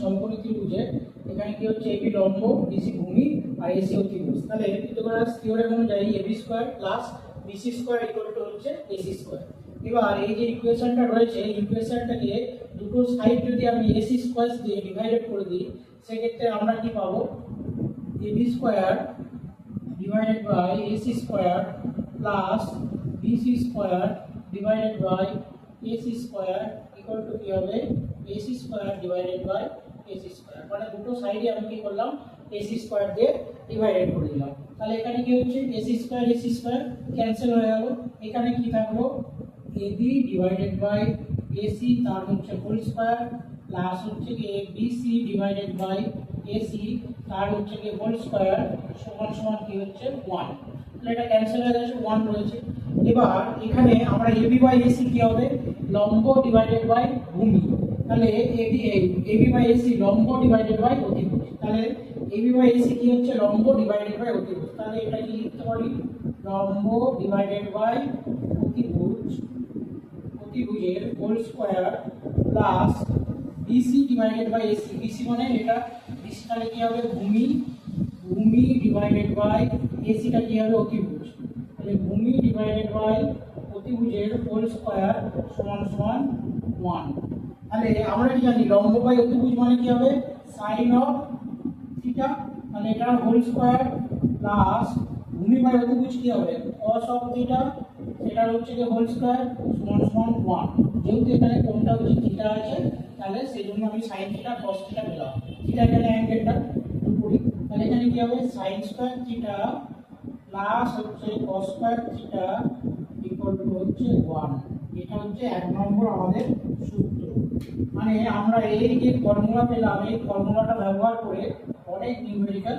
সমকোণী ত্রিভুজে এখানে কি হচ্ছে? এবি লম্ব বিসি ভূমি, আর এসি ত্রিভুজ। তাহলে পিথাগোরাস থিওরেম অনুযায়ী AB square plus BC square equal to হচ্ছে এসি স্কয়ার এবার এই যে ইকুয়েশনটা রয়েছে, এই ইকুয়েশনটাকে দুটো সাইড যদি আমি এসি স্কয়ার দিয়ে ডিভাইডেড করে দিই, সেক্ষেত্রে আমরা কি পাবো? AB square divided by AC square plus BC square divided by AC square equal to কি হবে? AC square divided by AC square মানে দুটো সাইডে আমি কি করলাম? AC square দিয়ে ডিভাইডেড করে দিলাম। তাহলে এখানে কি হচ্ছে? AC square AC square cancel হয়ে গেল। এখানে কি থাকল? AB divided by AC, তার হচ্ছে হোল স্কয়ার প্লাস হচ্ছে কি BC divided by AC, তার হচ্ছে কি হোল স্কয়ার সমান সমান কি হচ্ছে? 1 তাহলে এটা ক্যান্সেল হয়ে গেছে 1 রয়েছে। এবার এখানে আমরা AB বাই AC কি হবে? লম্ব ডিভাইডেড বাই ভূমি। তাহলে AB AB বাই এসি লম্ব ডিভাইডেড বাই অতিভুজ তাহলে AB বাই এসি কি হচ্ছে? লম্ব ডিভাইডেড বাই অতিভুজ তাহলে এটা কি লিখতে পারি? লম্ব ডিভাইডেড বাই অতিভুজ, অতিভুজের whole square plus BC divided by AC BC মানে এটা বিসি তাহলে কি হবে? ভূমি ভূমি ডিভাইডেড বাই এসিটা কি হবে? অতিভুজ। তাহলে ভূমি ডিভাইডেড বাই অতিভুজের হোল স্কয়ার সমান সমান ওয়ান তাহলে আমরা কি জানি, লম্ব বাই অতিভুজ মানে কি হবে? সাইন অফ থিটা মানে এটা হোল স্কয়ার প্লাস ভূমি বাই অতিভুজ কি হবে? cos অফ থিটা সেটা হচ্ছে কি হোল স্কয়ার সমান সমান ওয়ান যেহেতু এখানে কোনটা হচ্ছে থিটা আছে, তাহলে সেই জন্য আমি সাইন থিটা cos থিটা পেলাম। থিটা এখানে অ্যাঙ্গেলটা উপরি তাহলে এখানে কি হবে? সাইন স্কয়ার থিটা প্লাস হচ্ছে cos square theta equal to হচ্ছে ওয়ান এটা হচ্ছে এক নম্বর আমাদের মানে আমরা এই যে ফর্মুলা পেলাম, এই ফর্মুলাটা ব্যবহার করে অনেক নিউমেরিক্যাল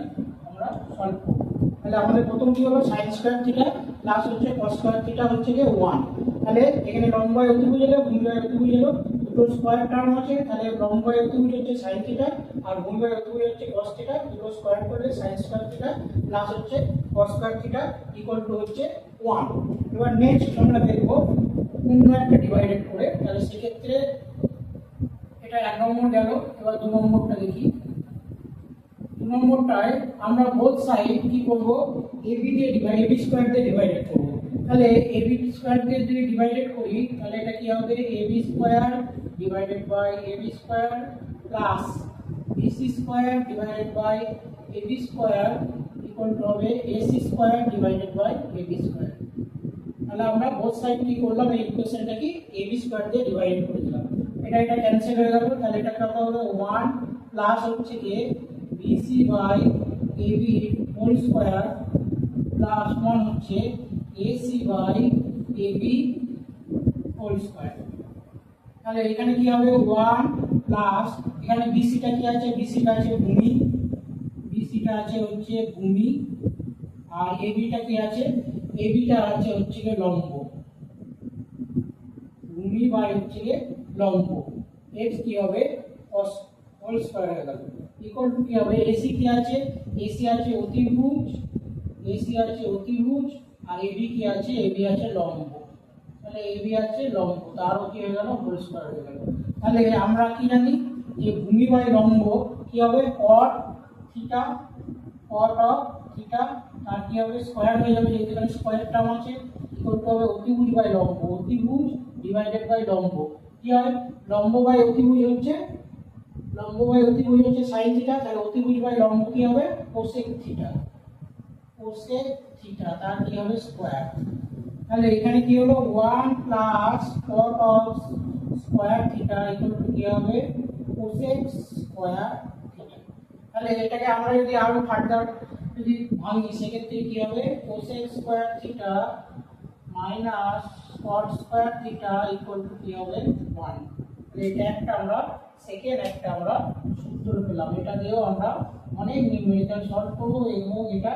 আমরা সলভ করব। তাহলে আমাদের প্রথম কি হলো? সাইন স্কয়ার থিটা প্লাস হচ্ছে cos স্কয়ার থিটা হচ্ছে কি 1 তাহলে এখানে লম্বায় অতিভুজ এলো ভূমিবায় অতিভুজ এলো দুটো স্কোয়ার টার্ম আছে, তাহলে লম্বায় অতিভুজ হচ্ছে সাইন থিটা আর ভূমিবায় অতিভুজ হচ্ছে cos থিটা দুটো স্কয়ার করলে সাইন স্কয়ার থিটা প্লাস হচ্ছে cos square theta equal to হচ্ছে ওয়ান এবার নেক্সট আমরা দেখব অন্য একটা ডিভাইডেড করে। তাহলে সেক্ষেত্রে এটা এক নম্বর গেল, এবার দু নম্বরটা দেখি। দু নম্বরটায় আমরা বোথ সাইড কি করব? এবি দিয়ে ডিভাইড এবি স্কয়ার দিয়ে ডিভাইডেড করব। তাহলে এবি স্কয়ার দিয়ে যদি ডিভাইডেড করি, তাহলে এটা কি হবে? AB square divided by AB square plus BC square divided by AB square equal to হবে AC square divided by AB square তাহলে আমরা বোথ সাইড কি করলাম? এই ইকুয়েশনটা কি এবি স্কয়ার দিয়ে ডিভাইড করে দিলাম। এটা এটা ক্যান্সেল হয়ে গেল, তাহলে এটা কত হবে 1 প্লাস হচ্ছে কি BC by AB whole square plus 1 হচ্ছে AC by AB whole square তাহলে এখানে কি হবে? 1 প্লাস এখানে বিসিটা কি আছে? বিসিটা আছে ভূমি। বিসিটা আছে হচ্ছে ভূমি। আর এবিটা কি আছে? এবিটা আছে হচ্ছে লম্ব। ভূমি বাই হচ্ছে লম্ব এক্স কি হবে? cos হোল স্কয়ার হয়ে গেল। ইকুয়াল টু কি হবে? এসি কি আছে? এসি আছে অতিভুজ। এসি আছে অতিভুজ। আর এবি কি আছে? এবি আছে লম্ব তাহলে এবি আছে লম্ব তারও কি হয়ে গেল? হোল স্কয়ার হয়ে গেল। তাহলে আমরা কি জানি? যে ভূমি বাই লম্ব কি হবে? cot theta cot of theta তার কি হবে? স্কয়ার হয়ে যাবে। যেহেতু এখানে স্কয়ার টার্ম আছে ইকুয়াল টু হবে অতিভুজ বাই লম্ব। অতিভুজ ডিভাইডেড বাই লম্ব। কি হয় লম্ব বাই অতিভুজ হচ্ছে, লম্ব বাই অতিভুজ হচ্ছে সাইন থিটা তাহলে অতিভুজ বাই লম্ব কি হবে? কোসেক থিটা কোসেক থিটা তার কি হবে? স্কয়ার তাহলে এখানে কি হলো? 1 plus cot of square theta equal to কি হবে? কোসেক স্কয়ার তাহলে এটাকে আমরা যদি আরও ফার্দার যদি ভাঙি, সেক্ষেত্রে কি হবে? Cosec square theta minus cot square theta equal to কি হবে 1 তাহলে এটা একটা আমরা সেকেন্ড একটা আমরা সূত্র পেলাম। এটা দিয়েও আমরা অনেক নিউমেরিক্যাল সলভ করব, এবং এটা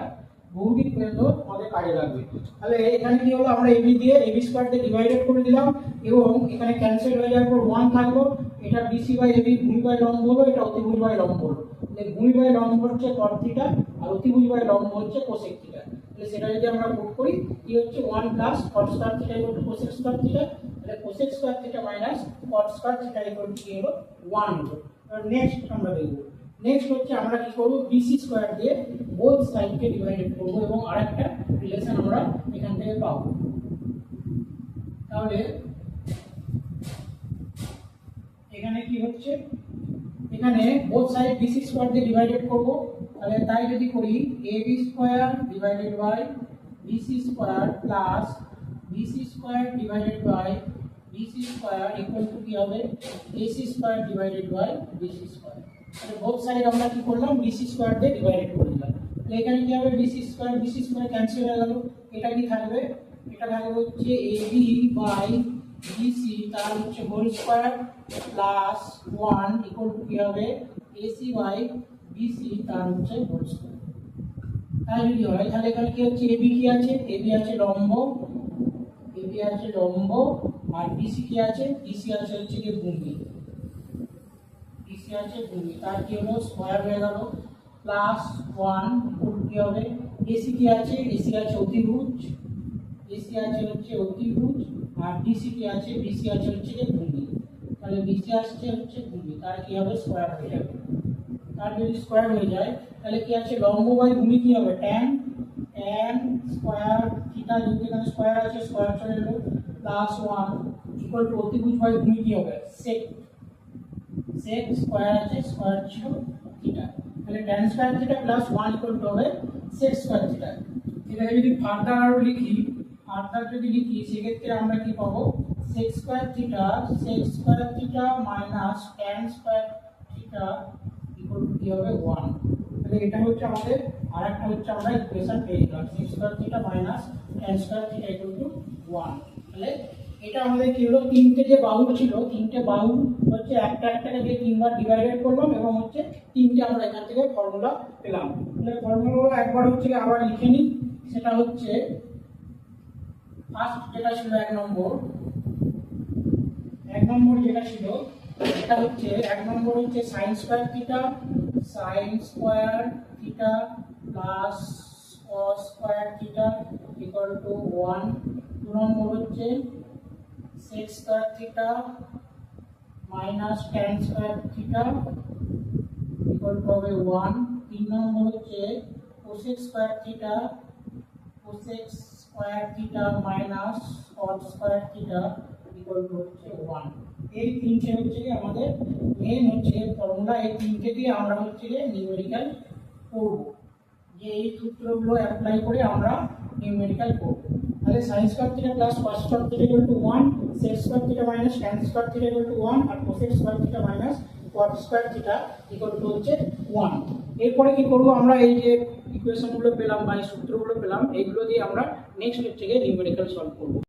ভৌতিক মেথড আমাদের কাজে লাগবে। তাহলে এখানে কি হলো? আমরা এবি দিয়ে এবি স্কয়ার দিয়ে ডিভাইডেড করে দিলাম, এবং এখানে ক্যান্সেল হয়ে যাওয়ার পর ওয়ান থাকল। এটা বিসি বাই এবি ভূমি বাই লম্ব হলো, এটা অতিভুজ বাই লম্ব হলো। ভূমি বাই লম্ব হচ্ছে থিটা আর অতিভুজ বাই লম্ব হচ্ছে কোসেক থিটা তাহলে সেটা যদি আমরা পুট করি কি হচ্ছে one plus cot square theta equal to cosec square theta তাহলে cosec square theta minus cot square theta equal to কি হলো ওয়ান হলো। নেক্সট আমরা দেখব। নেক্সট হচ্ছে আমরা কি করব? বিসি স্কোয়ার দিয়ে বোথ সাইডকে ডিভাইডেড করব এবং আরেকটা রিলেশন আমরা এখান থেকে পাবো। তাহলে এখানে কি হচ্ছে? এখানে বোথ সাইড বিসি স্কোয়ার দিয়ে ডিভাইডেড করব। তাহলে তাই যদি করি A B square divided by BC square plus BC square divided by BC square equal to কি হবে? AC square divided by BC square তাহলে বোথ সাইড আমরা কি করলাম? বিসি স্কোয়ার দিয়ে ডিভাইডেড করে দিলাম। তাহলে এখানে কি হবে? BC square BC square cancel হয়ে গেল। এটা কি থাকবে? এটা থাকবে হচ্ছে এ বি বাই বিসি তার হচ্ছে whole square plus one equal to কি হবে? এসি বাই বিসি তার হচ্ছে হোল স্কোয়ার তাহলে যদি হয়, তাহলে এখানে কি হচ্ছে? এবি কি আছে? এবি আছে লম্ব। এবি আছে লম্ব। আর বিসি কি আছে? বিসি আছে হচ্ছে কি ভূমি বিসি আছে ভূমি তার কি হলো? স্কোয়ার হয়ে গেল। প্লাস ওয়ান ইকুয়াল কি হবে? এসি কি আছে? এসি আছে অতিভুজ। এসি আছে হচ্ছে অতিভুজ। আর বিসি কি আছে? বিসি আছে হচ্ছে ভূমি তাহলে বিসি আসছে হচ্ছে ভূমি তার কি হবে? স্কোয়ার হয়ে যাবে। তার যদি স্কোয়ার হয়ে যায়, তাহলে কি আছে? লম্ব বাই ভূমি কি হবে? ট্যান ট্যান স্কোয়ার থিটা যদি এখানে স্কোয়ার আছে স্কোয়ার চলে এলো প্লাস ওয়ান ইকুয়াল টু অতিভুজ বাই ভূমি কি হবে? সেক সেক স্কোয়ার আছে স্কোয়ার ছিল থিটা তাহলে tan square theta plus one equal to হবে সেক স্কোয়ার থিটা এটাকে যদি ফার্দার আরও লিখি ফার্দার যদি লিখি, সেক্ষেত্রে আমরা কি পাবো? Sec square theta sec square theta minus tan square theta হবে ওয়ান তাহলে এটা হচ্ছে আমাদের আর একটা হচ্ছে আমরা ইকুয়েশন পেয়ে গেলাম sec square theta minus tan square theta to one তাহলে এটা আমাদের কি হলো? তিনটে যে বাহু ছিল, তিনটে বাহু হচ্ছে একটা একটাকে দিয়ে তিনবার ডিভাইডেড করলাম এবং হচ্ছে তিনটে আমরা এখান থেকে ফর্মুলা পেলাম। তাহলে ফর্মুলাগুলো একবার হচ্ছে আবার লিখে নিই। সেটা হচ্ছে ফার্স্ট যেটা ছিল এক নম্বর এক নম্বর যেটা ছিল এটা হচ্ছে এক নম্বর হচ্ছে sine square theta sine square theta plus cos square theta equal to one দু নম্বর হচ্ছে sec square theta minus tan square theta equal to হবে ওয়ান তিন নম্বর হচ্ছে cosec square theta cosec square theta minus cot square theta হচ্ছে one এই তিনটে হচ্ছে কি আমাদের মেন হচ্ছে ফর্মুলা এই তিনটে দিয়ে আমরা হচ্ছে যে নিউমেরিক্যাল করব। যে এই সূত্রগুলো অ্যাপ্লাই করে আমরা নিউমেরিক্যাল করব। তাহলে sine square theta plus cos square theta equal to one sec square theta minus tan square theta equal to one R cosec square theta minus cot square theta equal to হচ্ছে one এরপরে কি করব আমরা? এই যে ইকুয়েশনগুলো পেলাম বা এই সূত্রগুলো পেলাম, এইগুলো দিয়ে আমরা নেক্সট হচ্ছে গিয়ে নিউমেরিক্যাল সলভ করব।